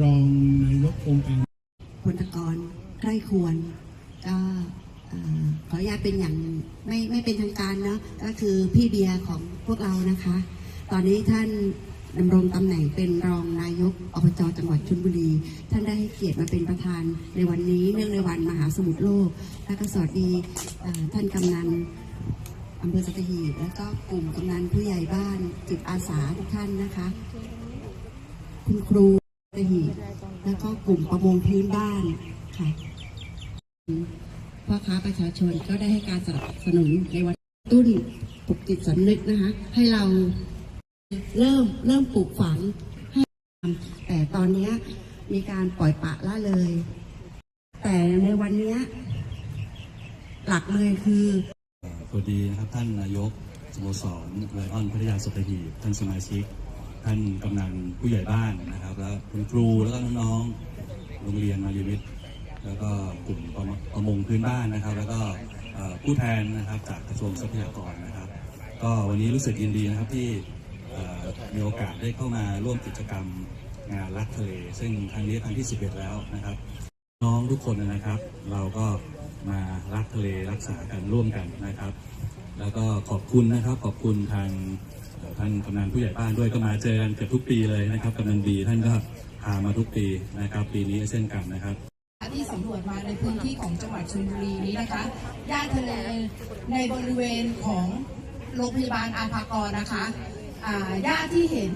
รองนายกองค์การพลกรใกล้ควรก็ขออนุญาตเป็นอย่างไม่ไม่เป็นทางการเนาะก็คือพี่เบียร์ของพวกเรานะคะ ตอนนี้ท่านดำรงตำแหน่งเป็นรองนายกอบจจังหวัดชลบุรี ท่านได้ให้เกียรติมาเป็นประธานในวันนี้เนื่องในวันมหาสมุทรโลกและก็สวัสดีท่านกำนันอำเภอสัตหีบแล้วก็กลุ่มกำนันผู้ใหญ่บ้านจิตอาสาทุกท่านนะคะ คุณครู หีบแล้วก็กลุ่มประมงพื้นบ้านค่ะพ่อค้าประชาชนก็ได้ให้การสนับสนุนในวันตุ้นปลุกจิตสำนึกนะคะ ให้เราเริ่มเริ่มปลูกฝังให้ทำแต่ตอนนี้มีการปล่อยปะละเลย แต่ในวันนี้หลักเลยคือสวัสดีนะครับท่านนายกสโมสรไลออนพัทยาสตหีบท่านสมาชิก ท่านกำนันผู้ใหญ่บ้านนะครับ แล้วคุณครูแล้วก็น้องๆโรงเรียนมารีวิทย์แล้วก็กลุ่มประมงพื้นบ้านนะครับ แล้วก็ผู้แทนนะครับจากกระทรวงทรัพยากรนะครับ ก็วันนี้รู้สึกยินดีนะครับที่มีโอกาสได้เข้ามาร่วมกิจกรรมงานรักทะเล ซึ่งครั้งนี้ครั้งที่ 11 แล้วนะครับ น้องทุกคนนะครับ เราก็มารักทะเลรักษากันร่วมกันนะครับ แล้วก็ขอบคุณนะครับขอบคุณทาง ท่านกำนันผู้ใหญ่บ้านด้วยก็มาเจอกันเกือบทุกปีเลยนะครับกำนันดีท่านก็พามาทุกปีนะครับปีนี้เช่นกันนะครับที่สำรวจมาในพื้นที่ของจังหวัดชลบุรีนี้นะคะย่าทะเลในบริเวณของโรงพยาบาลอาภากรนะคะอ่าหญ้าที่เห็น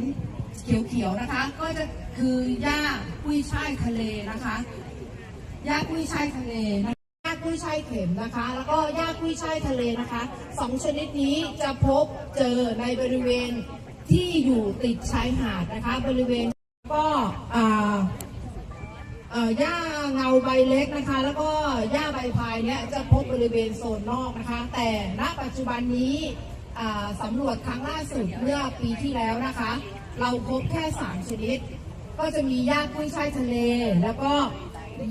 เขียวๆนะคะ ก็จะคือหญ้ากุ้ยช่ายทะเลนะคะหญ้ากุ้ยช่ายทะเล กุ้ยช่ายเข็มนะคะ แล้วก็หญ้ากุ้ยช่ายทะเลนะคะสองชนิดนี้จะพบเจอในบริเวณที่อยู่ติดชายหาดนะคะ บริเวณก็หญ้าเงาใบเล็กนะคะ แล้วก็หญ้าใบพายเนี่ยจะพบบริเวณโซนนอกนะคะ แต่ณปัจจุบันนี้สำรวจครั้งล่าสุดเมื่อปีที่แล้วนะคะ เราพบแค่สามชนิด ก็จะมีหญ้ากุ้ยช่ายทะเล แล้วก็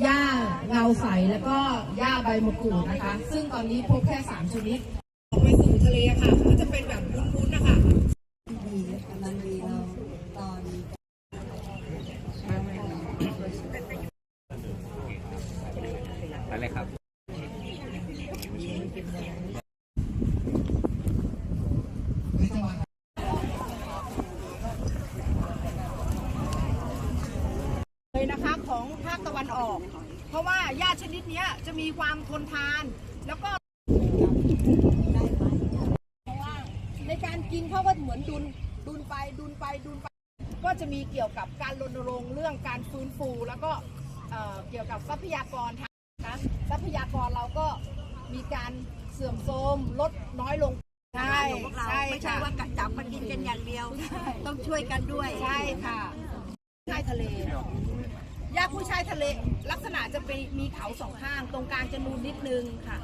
หญ้าเงาใสแล้วก็หญ้าใบมะกรูดนะคะ ซึ่งตอนนี้พบแค่สามชนิดออกไปสู่ทะเลค่ะก็จะเป็นแบบวุ้นๆนะคะดีกำลังดีเราตอนไปเลยครับ เลยนะคะของภาคตะวันออก เพราะว่าหญ้าชนิดเนี้ยจะมีความทนทาน แล้วก็ในการกินเขาก็เหมือนดุนดุนไปดุนไปดุนไป ก็จะมีเกี่ยวกับการรณรงค์เรื่องการฟื้นฟู แล้วก็เอ่อเกี่ยวกับทรัพยากรทางนะทรัพยากรเราก็มีการเสื่อมโทรมลดน้อยลงใช่ของพวกเราใช่ไม่ใช่ค่ะว่ากัดจับมากินกันอย่างเดียว ต้องช่วยกันด้วยใช่ค่ะ ชายทะเลยาผู้ชายทะเล ลักษณะจะเป็นมีเขาสองข้าง ตรงกลางจะนูนนิดนึงค่ะ